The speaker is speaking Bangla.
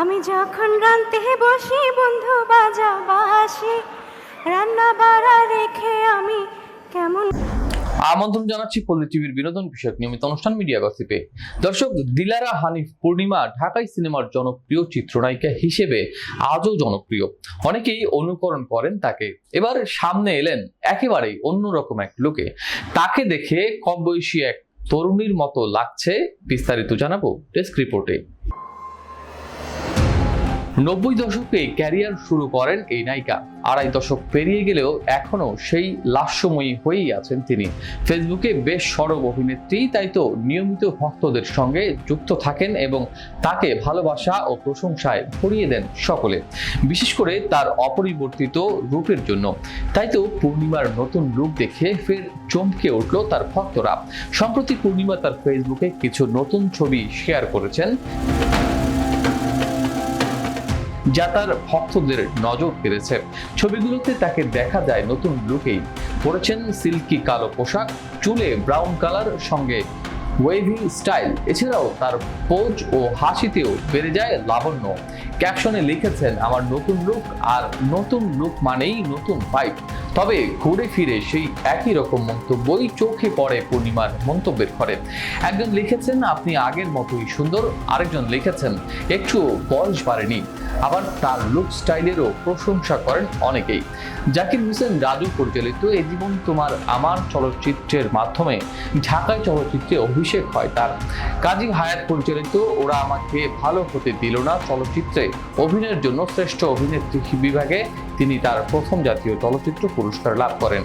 আমি যখন রানতে বসি বন্ধু বাজা বাসি রান্না বাড়া রেখে আমি কেমন আমন্ত্রণ জানাচ্ছি পল্লী টিভির বিনোদন বিষয়ক নিয়মিত অনুষ্ঠান মিডিয়া গসিপে। দর্শক, দিলারা হানিফ পূর্ণিমা ঢাকাই সিনেমার জনপ্রিয় চিত্রনায়িকা হিসেবে আজও জনপ্রিয়। অনেকেই অনুকরণ করেন তাকে। এবার সামনে এলেন একেবারেই অন্যরকম এক লোকে। তাকে দেখে কম বয়সী এক তরুণীর মতো লাগছে। বিস্তারিত জানাব ডেস্ক রিপোর্টে। নব্বই দশকে ক্যারিয়ার শুরু করেন এই নায়িকা। আড়াই দশক পেরিয়ে গেলেও এখনও সেই লাস্যময়ী হয়েই আছেন তিনি। ফেসবুকে বেশ সরব অভিনেত্রী, তাই তো নিয়মিত ভক্তদের সঙ্গে যুক্ত থাকেন এবং তাকে ভালোবাসা ও প্রশংসায় ভরিয়ে দেন সকলে। বিশেষ করে তার অপরিবর্তিত রূপের জন্য। তাই তো পূর্ণিমার নতুন রূপ দেখে ফের চমকে উঠল তার ভক্তরা। সম্প্রতি পূর্ণিমা তার ফেসবুকে কিছু নতুন ছবি শেয়ার করেছেন। যা তার ভক্তদের নজর কেড়েছে ছবিগুলোতে তাকে দেখা যায় নতুন লুকেই। পরেছেন সিল্কি কালো পোশাক, চুলে ব্রাউন কালার, সঙ্গে ওয়েভি স্টাইল। এছাড়াও তার পোজ ও হাসিতেও বেড়ে যায় লাবণ্য। ক্যাপশনে লিখেছেন, আমার নতুন লুক আর নতুন লুক মানেই নতুন ফাইট তবে ঘুরে ফিরে সেই একই রকম মন্তব্যই চোখে পড়ে পূর্ণিমার মন্তব্যের ঘরে। একজন লিখেছেন, আপনি আগের মতোই সুন্দর। আরেকজন লিখেছেন, একটু বয়স বাড়েনি। আবার তার লুক স্টাইলেরও প্রশংসা করেন অনেকেই। জাকির হোসেন রাজু পরিচালিত এ জীবন তোমার আমার চলচ্চিত্রের মাধ্যমে ঢাকায় চলচ্চিত্রে অভিষেক হয় তার। কাজী হায়াত পরিচালিত ওরা আমাকে ভালো হতে দিল না চলচ্চিত্রে। অভিনয়ের জন্য শ্রেষ্ঠ অভিনেত্রী বিভাগে তিনি তার প্রথম জাতীয় চলচ্চিত্র পুরস্কার লাভ করেন।